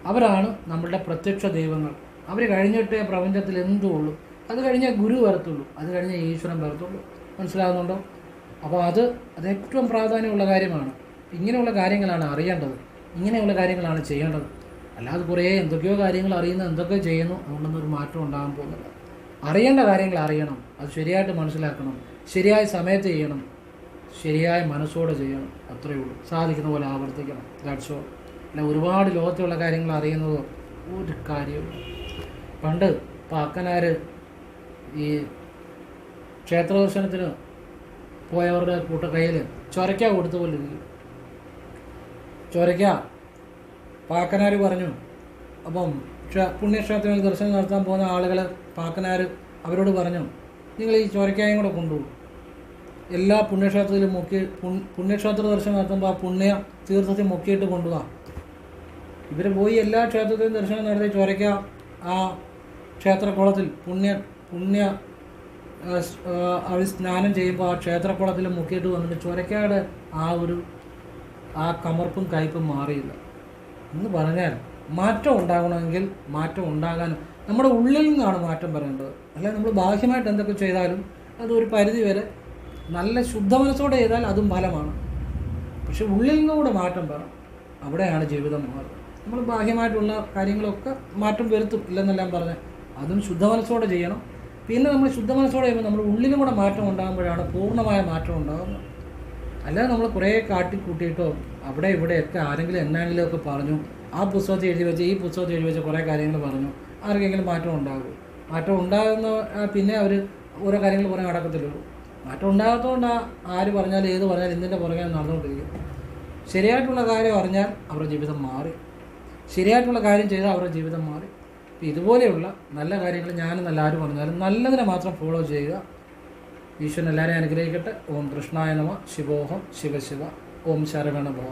അവരാണ് നമ്മളുടെ പ്രത്യക്ഷ ദൈവങ്ങൾ. അവർ കഴിഞ്ഞിട്ടേ പ്രപഞ്ചത്തിൽ എന്തും ഉള്ളൂ. അത് കഴിഞ്ഞേ ഗുരു വരത്തുള്ളൂ. അത് കഴിഞ്ഞേ ഈശ്വരൻ വരത്തുള്ളൂ. മനസ്സിലാകുന്നുണ്ടോ അപ്പോൾ അത് അത് ഏറ്റവും പ്രാധാന്യമുള്ള കാര്യമാണ്. ഇങ്ങനെയുള്ള കാര്യങ്ങളാണ് അറിയേണ്ടത്. ഇങ്ങനെയുള്ള കാര്യങ്ങളാണ് ചെയ്യേണ്ടത്. അല്ലാതെ കുറേ എന്തൊക്കെയോ കാര്യങ്ങൾ അറിയുന്ന എന്തൊക്കെ ചെയ്യുന്നു അതുകൊണ്ടൊന്നും ഒരു മാറ്റം ഉണ്ടാകാൻ പോകുന്നില്ല. അറിയേണ്ട കാര്യങ്ങൾ അറിയണം അത് ശരിയായിട്ട് മനസ്സിലാക്കണം ശരിയായ സമയത്ത് ചെയ്യണം ശരിയായ മനസ്സോടെ ചെയ്യണം അത്രയേ ഉള്ളൂ. സാധിക്കുന്ന പോലെ ആവർത്തിക്കണം. ദാറ്റ്സ് ഓൾ അല്ല ഒരുപാട് ലോകത്തുള്ള കാര്യങ്ങൾ അറിയുന്നത് ഒരു കാര്യമില്ല പണ്ട് പാക്കനാർ ഈ ക്ഷേത്ര ദർശനത്തിന് പോയവരുടെ കൂട്ട കയ്യിൽ ചൊരക്ക കൊടുത്ത പോലെ പാക്കനാർ പറഞ്ഞു. അപ്പം പുണ്യക്ഷേത്രങ്ങൾ ദർശനം നടത്താൻ പോകുന്ന ആളുകൾ പാക്കനാർ അവരോട് പറഞ്ഞു നിങ്ങൾ ഈ ചൊരക്കായും കൂടെ കൊണ്ടുപോകും. എല്ലാ പുണ്യക്ഷേത്രത്തിലും മുക്കി പുണ്യക്ഷേത്ര ദർശനം നടത്തുമ്പോൾ ആ പുണ്യ തീർത്ഥത്തിൽ മുക്കിയിട്ട് കൊണ്ടുപോകാം ഇവർ പോയി എല്ലാ ക്ഷേത്രത്തിലും ദർശനം നടത്തി ചൊരയ്ക്ക ആ ക്ഷേത്രക്കുളത്തിൽ പുണ്യ പുണ്യ അവർ സ്നാനം ചെയ്യുമ്പോൾ ആ ക്ഷേത്രക്കുളത്തിൽ മുക്കിയിട്ട് വന്നിട്ട് ചൊരക്കയുടെ ആ ഒരു ആ കമർപ്പും കയ്പും മാറിയില്ല. എന്ന് പറഞ്ഞാൽ മാറ്റം ഉണ്ടാകണമെങ്കിൽ മാറ്റം ഉണ്ടാകാനും നമ്മുടെ ഉള്ളിൽ നിന്നാണ് മാറ്റം വരേണ്ടത് അല്ലെ നമ്മൾ ബാഹ്യമായിട്ട് എന്തൊക്കെ ചെയ്താലും അതൊരു പരിധി വരെ നല്ല ശുദ്ധ മനസ്സോടെ ചെയ്താൽ അതും ഫലമാണ്. പക്ഷെ ഉള്ളിൽ നിന്നുകൂടെ മാറ്റം വേണം അവിടെയാണ് ജീവിതം മാറുന്നത്. നമ്മൾ ബാഹ്യമായിട്ടുള്ള കാര്യങ്ങളൊക്കെ മാറ്റം വരുത്തും ഇല്ലെന്നെല്ലാം പറഞ്ഞ് അതും ശുദ്ധ മനസ്സോടെ ചെയ്യണം. പിന്നെ നമ്മൾ ശുദ്ധ മനസ്സോടെ ചെയ്യുമ്പോൾ നമ്മൾ ഉള്ളിലും കൂടെ മാറ്റം ഉണ്ടാകുമ്പോഴാണ് പൂർണമായ മാറ്റം ഉണ്ടാകുന്നത്. അല്ലാതെ നമ്മൾ കുറേ കാട്ടിക്കൂട്ടിയിട്ടോ അവിടെ ഇവിടെയൊക്കെ ആരെങ്കിലും എന്നാണെങ്കിലും ഒക്കെ പറഞ്ഞു. ആ പുസ്തകത്തിൽ എഴുതി വെച്ച് ഈ പുസ്തകത്തിൽ എഴുതി വെച്ച് കുറേ കാര്യങ്ങൾ പറഞ്ഞു. ആർക്കെങ്കിലും മാറ്റം ഉണ്ടാകും. മാറ്റം ഉണ്ടാകുന്ന പിന്നെ അവർ ഓരോ കാര്യങ്ങൾ പുറകെ നടക്കത്തില്ലുള്ളൂ മാറ്റം ഉണ്ടാകാത്തതുകൊണ്ട് ആര് പറഞ്ഞാലും ഏത് പറഞ്ഞാലും ഇതിന്റെ പുറകെ നടന്നുകൊണ്ടിരിക്കും. ശരിയായിട്ടുള്ള കാര്യം അറിഞ്ഞാൽ അവരുടെ ജീവിതം മാറി. ശരിയായിട്ടുള്ള കാര്യം ചെയ്താൽ അവരുടെ ജീവിതം മാറി. അപ്പോൾ ഇതുപോലെയുള്ള നല്ല കാര്യങ്ങൾ ഞാനും നല്ല ആര് പറഞ്ഞാലും നല്ലതിനെ മാത്രം ഫോളോ ചെയ്യുക. ഈശ്വരൻ എല്ലാവരെയും അനുഗ്രഹിക്കട്ടെ. ഓം കൃഷ്ണായ നമ. ശിവോഹം. ശിവശിവ. ഓം ശരവണ ഭവ